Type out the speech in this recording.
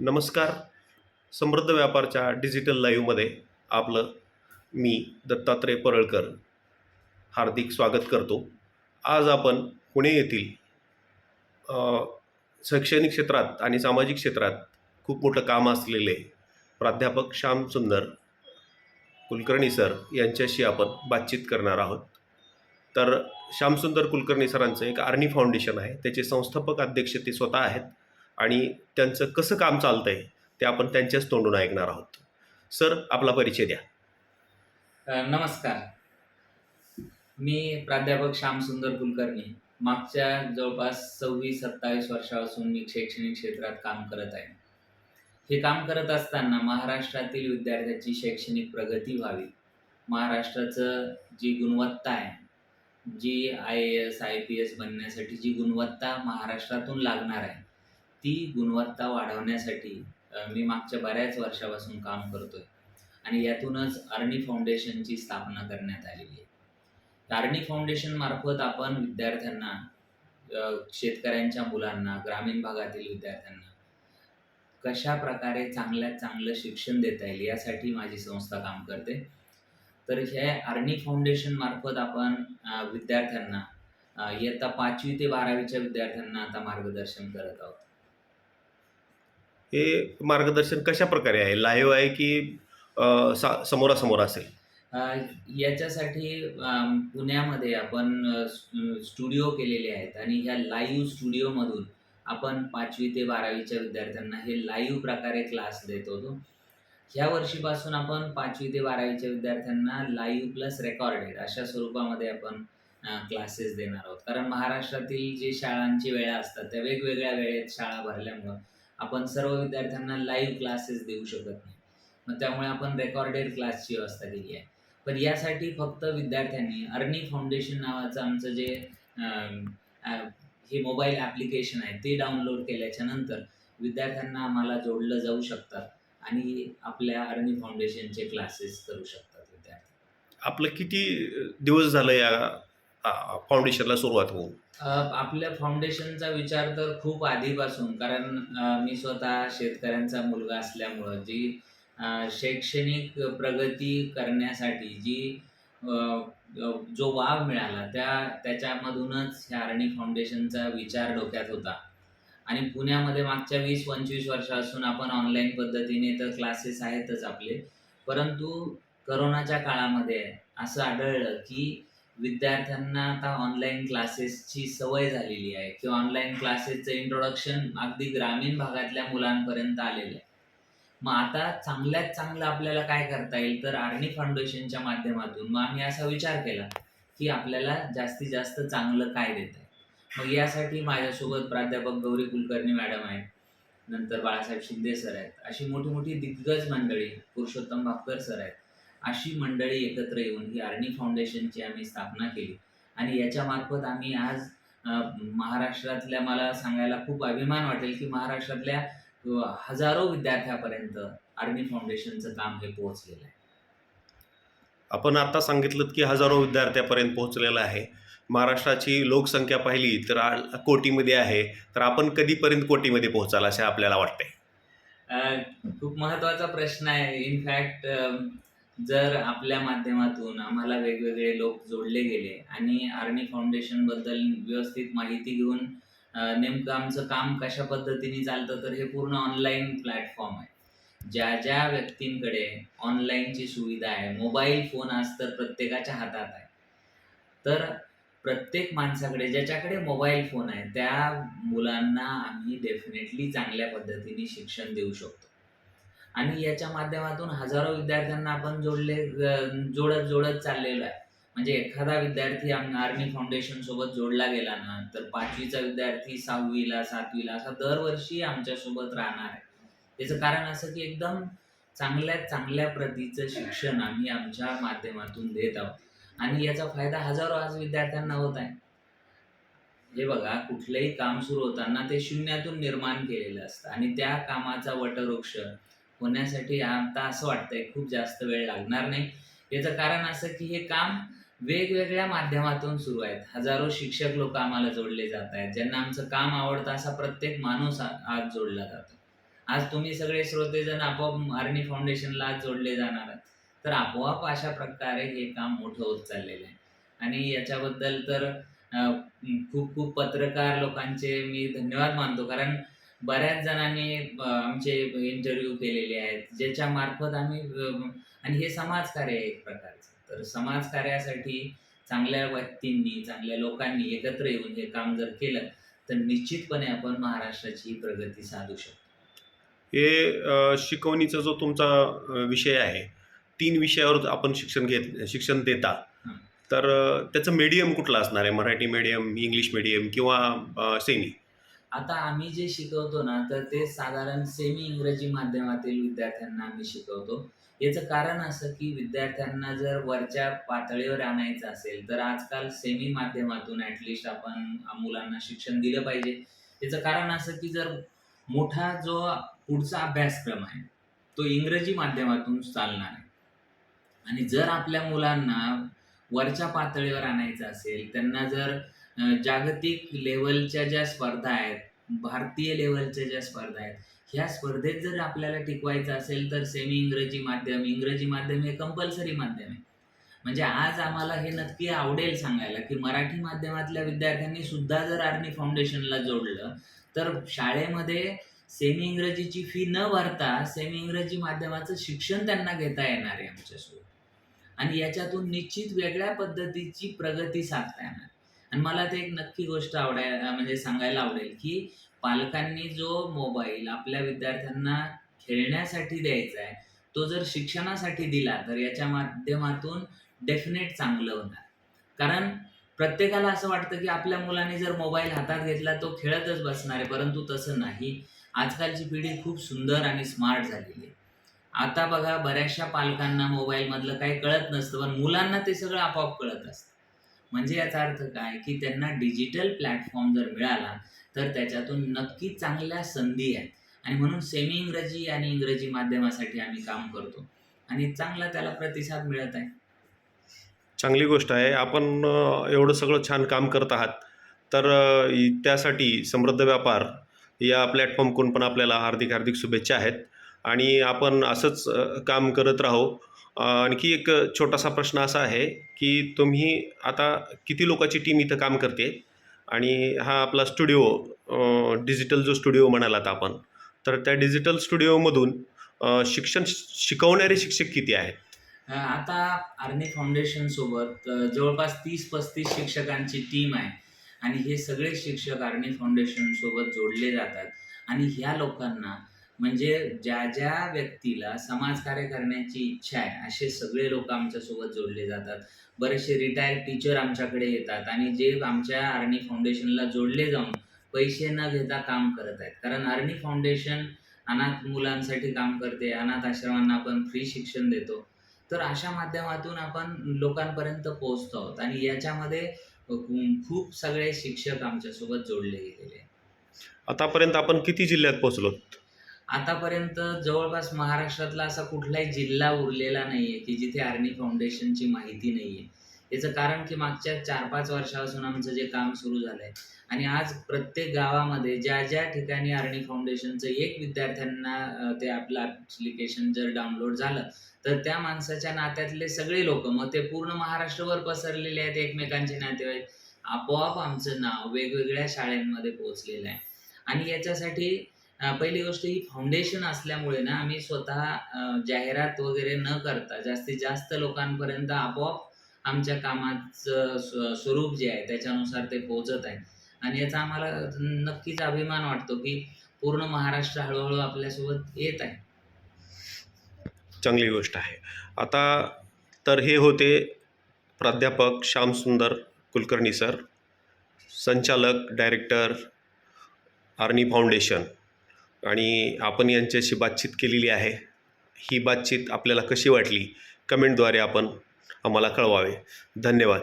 नमस्कार. समृद्ध व्यापारच्या डिजिटल लाईव्हमध्ये आपलं मी दत्तात्रय परळकर हार्दिक स्वागत करतो. आज आपण पुणे येथील शैक्षणिक क्षेत्रात आणि सामाजिक क्षेत्रात खूप मोठं काम असलेले प्राध्यापक श्यामसुंदर कुलकर्णी सर यांच्याशी आपण बातचीत करणार आहोत. तर श्यामसुंदर कुलकर्णी सरांचं एक आर्नी फाउंडेशन आहे. त्याचे संस्थापक अध्यक्ष ते स्वतः आहेत. आणि त्यांचं कसं काम चालतं आहे ते आपण त्यांच्याच तोंडून ऐकणार आहोत. सर आपला परिचय द्या. नमस्कार. मी प्राध्यापक श्यामसुंदर कुलकर्णी. मागच्या जवळपास सव्वीस सत्तावीस वर्षापासून मी शैक्षणिक क्षेत्रात काम करत आहे. हे काम करत असताना महाराष्ट्रातील विद्यार्थ्याची शैक्षणिक प्रगती व्हावी. महाराष्ट्राचं जी गुणवत्ता आहे जी I A S I P S बनण्यासाठी जी गुणवत्ता महाराष्ट्रातून लागणार आहे ती गुणवत्ता वाढवण्यासाठी मी मागच्या बऱ्याच वर्षापासून काम करतोय. आणि यातूनच अर्णी फाउंडेशनची स्थापना करण्यात आलेली आहे. अर्नी फाउंडेशन मार्फत आपण विद्यार्थ्यांना शेतकऱ्यांच्या मुलांना ग्रामीण भागातील विद्यार्थ्यांना कशा प्रकारे चांगल्यात चांगलं शिक्षण देता येईल यासाठी माझी संस्था काम करते. तर हे अर्णी फाउंडेशन मार्फत आपण विद्यार्थ्यांना इयत्ता पाचवी ते बारावीच्या विद्यार्थ्यांना आता मार्गदर्शन करत आहोत. हे मार्गदर्शन कशा प्रकारे आहे? लाईव्ह आहे की अ, सा समोरासमोर असेल? अ, याच्यासाठी अम, पुण्यामध्ये आपण अ, स- स्टुडिओ केलेले आहेत आणि ह्या लाईव्ह स्टुडिओमधून आपण पाचवी ते बारावीच्या विद्यार्थ्यांना हे लाईव्ह प्रकारे क्लास देत होतो. ह्या वर्षीपासून आपण पाचवी ते बारावीच्या विद्यार्थ्यांना लाईव्ह प्लस रेकॉर्डेड अशा स्वरूपामध्ये आपण क्लासेस देणार आहोत. कारण महाराष्ट्रातील जे शाळांची वेळा असतात त्या वेगवेगळ्या वेळेत शाळा भरल्यामुळं आपण सर्व विद्यार्थ्यांना लाईव्ह क्लासेस देऊ शकत नाही. मग त्यामुळे आपण रेकॉर्डेड क्लासची व्यवस्था केली आहे. पण यासाठी फक्त विद्यार्थ्यांनी अर्नी फाउंडेशन नावाचं आमचं जे हे मोबाईल ॲप्लिकेशन आहे ते डाउनलोड केल्याच्यानंतर विद्यार्थ्यांना आम्हाला जोडलं जाऊ शकतात आणि आपल्या अर्नी फाउंडेशनचे क्लासेस करू शकतात विद्यार्थी. आपलं किती दिवस झालं या फाउंडेशनला सुरुवात होऊन आपल्या फाउंडेशनचा विचार तर खूप आधीपासून कारण मी स्वतः शेतकऱ्यांचा मुलगा असल्यामुळं जी शैक्षणिक प्रगती करण्यासाठी जी जो वाव मिळाला त्या त्याच्यामधूनच ह्या अर्णी फाउंडेशनचा विचार डोक्यात होता. आणि पुण्यामध्ये मागच्या वीस पंचवीस वर्षापासून आपण ऑनलाईन पद्धतीने तर क्लासेस आहेतच आपले परंतु करोनाच्या काळामध्ये असं आढळलं की विद्यार्थ्यांना आता ऑनलाईन क्लासेसची सवय झालेली आहे. किंवा ऑनलाईन क्लासेसचं इंट्रोडक्शन अगदी ग्रामीण भागातल्या मुलांपर्यंत आलेलं आहे. मग आता चांगल्यात चांगलं आपल्याला काय करता येईल? तर आर्णी फाउंडेशनच्या माध्यमातून मग आम्ही असा विचार केला की आपल्याला जास्तीत जास्त चांगलं काय देत आहे मग यासाठी माझ्यासोबत प्राध्यापक गौरी कुलकर्णी मॅडम आहेत. नंतर बाळासाहेब शिंदे सर आहेत. अशी मोठी मोठी दिग्गज मंडळी पुरुषोत्तम भापकर सर आहेत. अशी मंडळी एकत्र येऊन ही आर्नी फाउंडेशनची आम्ही स्थापना केली. आणि याच्यामार्फत आम्ही आज महाराष्ट्रातल्या मला सांगायला खूप अभिमान वाटेल की महाराष्ट्रातल्या हजारो विद्यार्थ्यापर्यंत आर्मी फाउंडेशनचं काम हे पोहोचलेलं आहे. आपण आता सांगितलं की हजारो विद्यार्थ्यापर्यंत पोहोचलेलं आहे. महाराष्ट्राची लोकसंख्या पाहिली तर कोटीमध्ये आहे. तर आपण कधीपर्यंत कोटीमध्ये पोहोचाल असे आपल्याला वाटते खूप महत्त्वाचा प्रश्न आहे. इनफॅक्ट जर आपल्या माध्यमातून आम्हाला वेगवेगळे लोक जोडले गेले आणि आर्मी फाउंडेशनबद्दल व्यवस्थित माहिती घेऊन नेमकं आमचं काम कशा पद्धतीने चालतं तर हे पूर्ण ऑनलाईन प्लॅटफॉर्म आहे. ज्या ज्या व्यक्तींकडे ऑनलाईनची सुविधा आहे मोबाईल फोन आज तर प्रत्येकाच्या हातात आहे. तर प्रत्येक माणसाकडे ज्याच्याकडे मोबाईल फोन आहे त्या मुलांना आम्ही डेफिनेटली चांगल्या पद्धतीने शिक्षण देऊ शकतो. आणि याच्या माध्यमातून हजारो विद्यार्थ्यांना आपण जोडले जोडत जोडत चाललेलो आहे. म्हणजे एखादा विद्यार्थी आर्मी फाउंडेशन सोबत जोडला गेला ना तर पाचवीचा विद्यार्थी सहावीला सातवीला असा दरवर्षी आमच्यासोबत राहणार आहे. त्याचं कारण असं की एकदम चांगल्यात चांगल्या प्रतीचं शिक्षण आम्ही आमच्या माध्यमातून देत आहोत. आणि याचा फायदा हजारो आज विद्यार्थ्यांना होत आहे. हे बघा कुठलंही काम सुरू होताना ते शून्यातून निर्माण केलेलं असतं. आणि त्या कामाचा वटवृक्ष होण्यासाठी आता असं वाटतंय खूप जास्त वेळ लागणार नाही. याचं कारण असं की हे काम वेगवेगळ्या माध्यमातून सुरू आहेत. हजारो शिक्षक लोक आम्हाला जोडले जात आहेत. ज्यांना आमचं काम आवडतं असा प्रत्येक माणूस आज जोडला जातो. आज तुम्ही सगळे श्रोतेजण आपोआप आर्णी फाउंडेशनला आज जोडले जाणार आहात. तर आपोआप अशा प्रकारे हे काम मोठं होत चाललेलं आहे. आणि याच्याबद्दल तर खूप खूप पत्रकार लोकांचे मी धन्यवाद मानतो. कारण बऱ्याच जणांनी आमचे इंटरव्ह्यू केलेले आहेत ज्याच्या मार्फत आम्ही आणि हे समाजकार्य आहे एक प्रकारचं. तर समाजकार्यासाठी चांगल्या व्यक्तींनी चांगल्या लोकांनी एकत्र येऊन हे काम जर केलं तर निश्चितपणे आपण महाराष्ट्राची प्रगती साधू शकतो. हे शिकवणीचा जो तुमचा विषय आहे तीन विषयावर आपण शिक्षण घेत शिक्षण देता. तर त्याचं मीडियम कुठलं असणार आहे? मराठी मीडियम इंग्लिश मीडियम किंवा सेमी आता आम्ही जे शिकवतो ना तर ते साधारण सेमी इंग्रजी माध्यमातील विद्यार्थ्यांना आम्ही शिकवतो. याचं कारण असं की विद्यार्थ्यांना जर वरच्या पातळीवर आणायचं असेल तर आजकाल सेमी माध्यमातून ॲटलिस्ट आपण मुलांना शिक्षण दिलं पाहिजे. याचं कारण असं की जर मोठा जो पुढचा अभ्यासक्रम आहे तो इंग्रजी माध्यमातून चालणार आहे. आणि जर आपल्या मुलांना वरच्या पातळीवर आणायचं असेल त्यांना जर जागतिक लेवलच्या ज्या स्पर्धा आहेत भारतीय लेवलच्या ज्या स्पर्धा आहेत ह्या स्पर्धेत जर आपल्याला टिकवायचं असेल तर सेमी इंग्रजी माध्यम इंग्रजी माध्यम हे कंपल्सरी माध्यम आहे. म्हणजे आज आम्हाला हे नक्की आवडेल सांगायला की मराठी माध्यमातल्या विद्यार्थ्यांनी सुद्धा जर आर्मी फाउंडेशनला जोडलं तर शाळेमध्ये सेमी इंग्रजीची फी न भरता सेमी इंग्रजी माध्यमाचं शिक्षण त्यांना घेता येणार आहे आमच्यासोबत. आणि याच्यातून निश्चित वेगळ्या पद्धतीची प्रगती साधता येणार. आणि मला ते एक नक्की गोष्ट आवडाय म्हणजे सांगायला आवडेल की पालकांनी जो मोबाईल आपल्या विद्यार्थ्यांना खेळण्यासाठी द्यायचा आहे तो जर शिक्षणासाठी दिला तर याच्या माध्यमातून डेफिनेट चांगलं होणार. कारण प्रत्येकाला असं वाटतं की आपल्या मुलाने जर मोबाईल हातात घेतला तो खेळतच बसणार आहे परंतु तसं नाही. आजकालची पिढी खूप सुंदर आणि स्मार्ट झालेली आहे. आता बघा बऱ्याचशा पालकांना मोबाईलमधलं काही कळत नसतं पण मुलांना ते सगळं आपोआप कळत असतं. म्हणजे याचा अर्थ काय? की त्यांना डिजिटल प्लॅटफॉर्म जर मिळाला तर त्याच्यातून नक्की चांगल्या संधी आहेत. आणि म्हणून सेमी इंग्रजी आणि इंग्रजी माध्यमासाठी आम्ही काम करतो. आणि चांगला त्याला प्रतिसाद मिळत आहे. चांगली गोष्ट आहे. आपण एवढं सगळं छान काम करत आहात. तर त्यासाठी समृद्ध व्यापार या प्लॅटफॉर्मकडून पण आपल्याला हार्दिक हार्दिक शुभेच्छा आहेत. आणि आपण असंच काम करत राहू. आणखी एक छोटासा प्रश्न असा आहे की तुम्ही आता किती लोकांची टीम इथं काम करते? आणि हा आपला स्टुडिओ डिजिटल जो स्टुडिओ म्हणालात आपण तर त्या डिजिटल स्टुडिओमधून शिक्षण शिकवणारे शिक्षक किती आहेत? आता आर्नी फाउंडेशन सोबत जवळपास तीस पस्तीस शिक्षकांची टीम आहे. आणि हे सगळे शिक्षक आर्नी फाउंडेशन सोबत जोडले जातात. आणि ह्या लोकांना म्हणजे ज्या ज्या व्यक्तीला समाजकार्य करण्याची इच्छा आहे असे सगळे लोक आमच्यासोबत जोडले जातात. बरेचसे रिटायर्ड टीचर आमच्याकडे येतात आणि जे आमच्या आर्नी फाउंडेशनला जोडले जाऊन पैसे न घेता काम करत आहेत. कारण आर्नी फाउंडेशन अनाथ मुलांसाठी काम करते अनाथ आश्रमांना आपण फ्री शिक्षण देतो. तर अशा माध्यमातून आपण लोकांपर्यंत पोहोचतो आहोत आणि याच्यामध्ये खूप सगळे शिक्षक आमच्यासोबत जोडले गेलेले आतापर्यंत आपण किती जिल्ह्यात पोहोचलो आतापर्यंत जवळपास महाराष्ट्रातला असा कुठलाही जिल्हा उरलेला नाहीये की जिथे आर्मी फाउंडेशनची माहिती नाहीये. याचं कारण की मागच्या चार पाच वर्षापासून आमचं जे काम सुरू झालंय आणि आज प्रत्येक गावामध्ये ज्या ज्या ठिकाणी आर्णी फाउंडेशनचं एक विद्यार्थ्यांना ते आपलं ॲप्लिकेशन जर डाउनलोड झालं तर त्या माणसाच्या नात्यातले सगळे लोक मग ते पूर्ण महाराष्ट्रभर पसरलेले आहेत एकमेकांचे नातेवाईक आपोआप आमचं नाव वेगवेगळ्या शाळांमध्ये पोहोचलेलं आहे. आणि याच्यासाठी पहिली गोष्ट ही फाउंडेशन असल्यामुळे ना आम्ही स्वतः जाहिरात वगैरे न करता जास्तीत जास्त लोकांपर्यंत आपोआप आमच्या कामाचं स्वरूप जे आहे त्याच्यानुसार ते पोहोचत आहे. आणि याचा आम्हाला नक्कीच अभिमान वाटतो की पूर्ण महाराष्ट्र हळूहळू आपल्यासोबत येत आहे. चांगली गोष्ट आहे. आता तर हे होते प्राध्यापक श्यामसुंदर कुलकर्णी सर संचालक डायरेक्टर आर्नी फाउंडेशन. आणि आपण यांच्याशी बातचीत केलेली आहे. ही बातचीत आपल्याला कशी वाटली? कमेंटद्वारे आपण आम्हाला कळवावे. धन्यवाद.